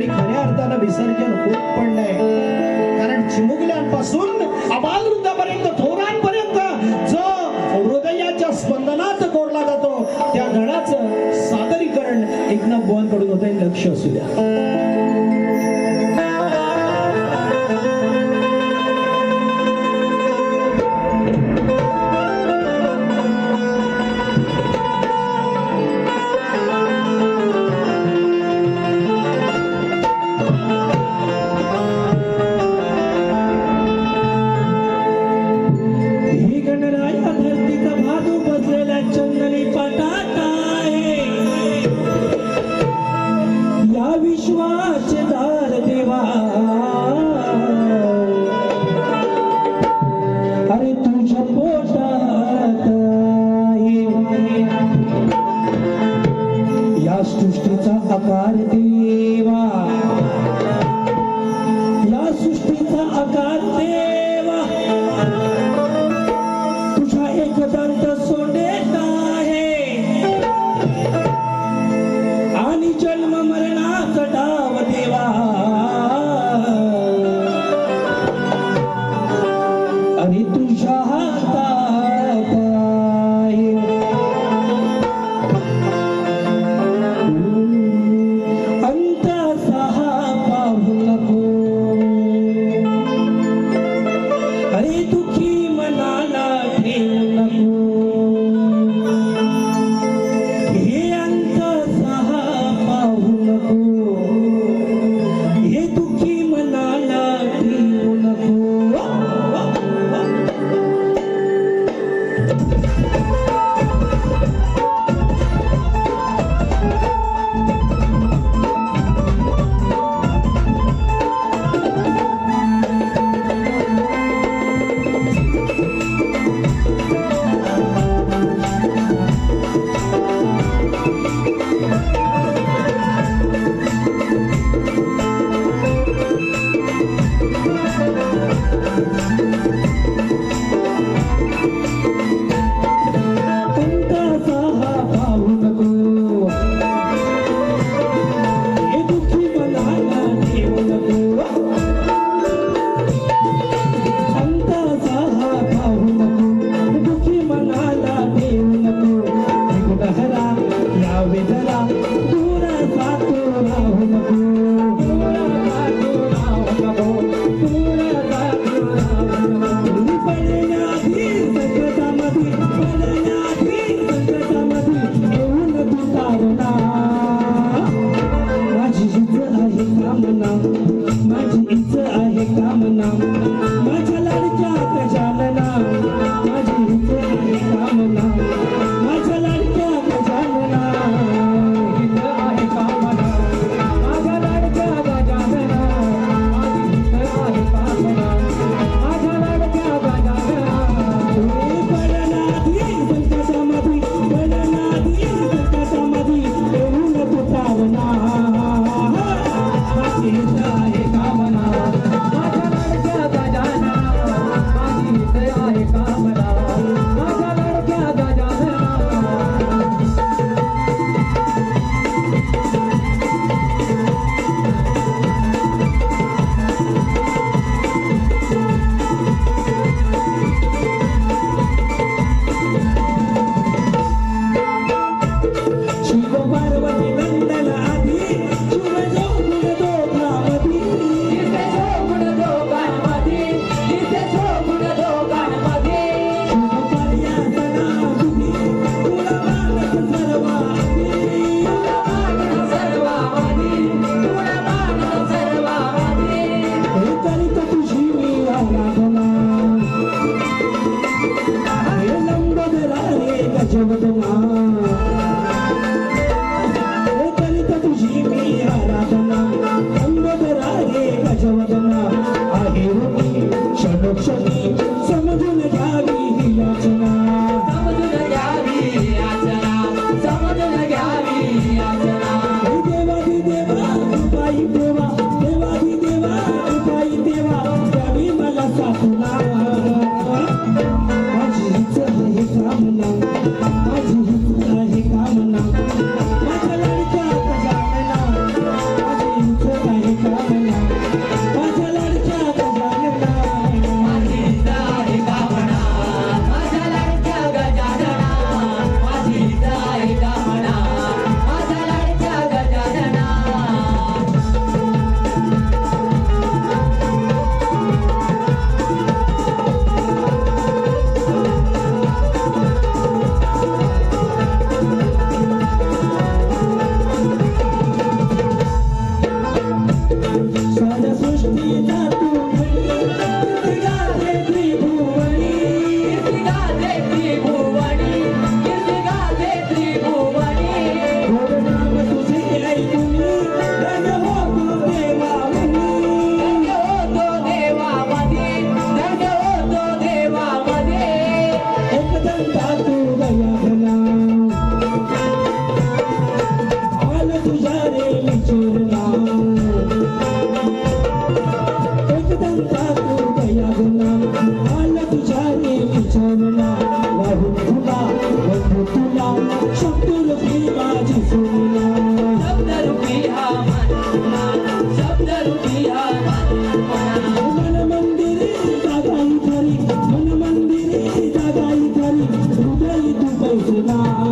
आणि खऱ्या अर्थानं विसर्जन होत पण नाही. कारण चिमुकल्यांपासून अबाल वृद्धापर्यंत थोरांपर्यंत जो हृदयाच्या स्पंदनात कोरला जातो त्या गणाचं सादरीकरण एकनाथ भुवांकडून होतं लक्ष असू द्या. आकार देवा. या सृष्टीचा आकार देवा. Krishna